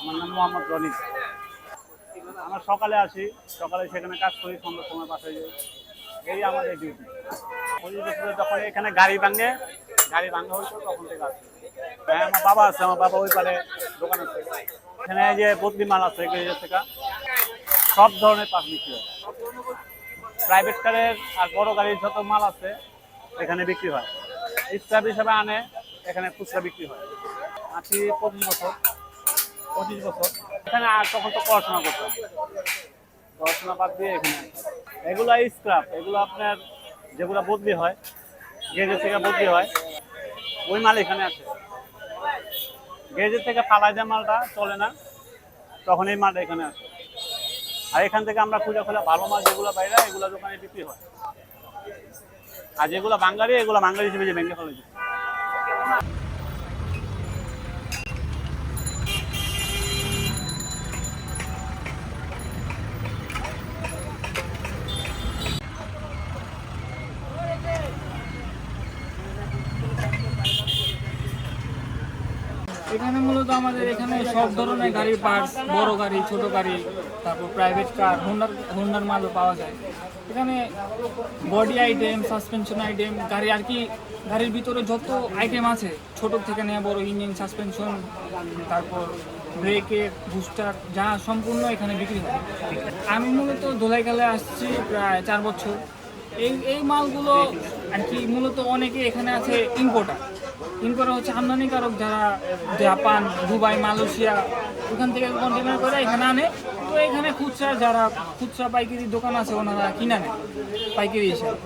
আমার নাম মোহাম্মদ রনি আমরা সকালে আসি, সকালে সেখানে কাজ করি, সন্ধ্যার সময় বাসায় যাই। এই আমাদের ডিউটি পঁচিশ যখন এখানে গাড়ি ভাঙে, গাড়ি ভাঙা হয়েছে, তখন থেকে আসি। হ্যাঁ আমার বাবা আছে, আমার বাবা ওই পারে দোকান আছে। এখানে যে বদলি মাল আছে গ্যারেজের থেকে সব ধরনের পাস বিক্রি হয়। প্রাইভেট কারের আর বড় গাড়ির যত মাল আছে, এখানে বিক্রি হয়। স্টাফ হিসাবে আনে, এখানে খুচরা বিক্রি হয়। আছি পঁচিশ বছর পঁচিশ বছর। এখানে আর তখন তো পড়াশোনা করতাম। পড়াশোনা বাদ দিয়ে এখানে এগুলো স্ক্রাপ এগুলো আপনার যেগুলো বদলি হয় গেজের থেকে বদলি হয়, ওই মাল এখানে আছে গেজের থেকে ফালাই দেওয়া মালটা চলে না, তখন এই মালটা এখানে আসে। আর এখান থেকে আমরা খুঁজে খুঁজে ভালো মাল যেগুলো বাইরে এগুলো দোকানে বিক্রি হয়। আর যেগুলো বাঙালি এগুলো বাঙালি হিসেবে যে ব্যাংকে ফেলেছে এখানে মূলত আমাদের এখানে সব ধরনের গাড়ির পার্টস বড় গাড়ি, ছোট গাড়ি, তারপর প্রাইভেট কার হোন্ডার হোন্ডার মালও পাওয়া যায়। এখানে বডি আইটেম সাসপেনশন আইটেম গাড়ি আর কি, গাড়ির ভিতরে যত আইটেম আছে, ছোট থেকে নিয়ে, বড় ইঞ্জিন সাসপেনশন তারপর ব্রেকের বুস্টার যা সম্পূর্ণ এখানে বিক্রি হয়। আমি মূলত ধোলাইখালে আসছি প্রায় চার বছর। এই এই মালগুলো আর কি মূলত অনেকে এখানে আছে ইম্পোর্টার ইম্পোর্টার হচ্ছে আমদানিকারক যারা জাপান, দুবাই, মালয়েশিয়া, ওখান থেকে কন্টেনার করে এখানে আনে। তো এখানে খুচরা যারা খুচরা পাইকারি দোকান আছে, ওনারা কিনে নেয় পাইকারি হিসাবে।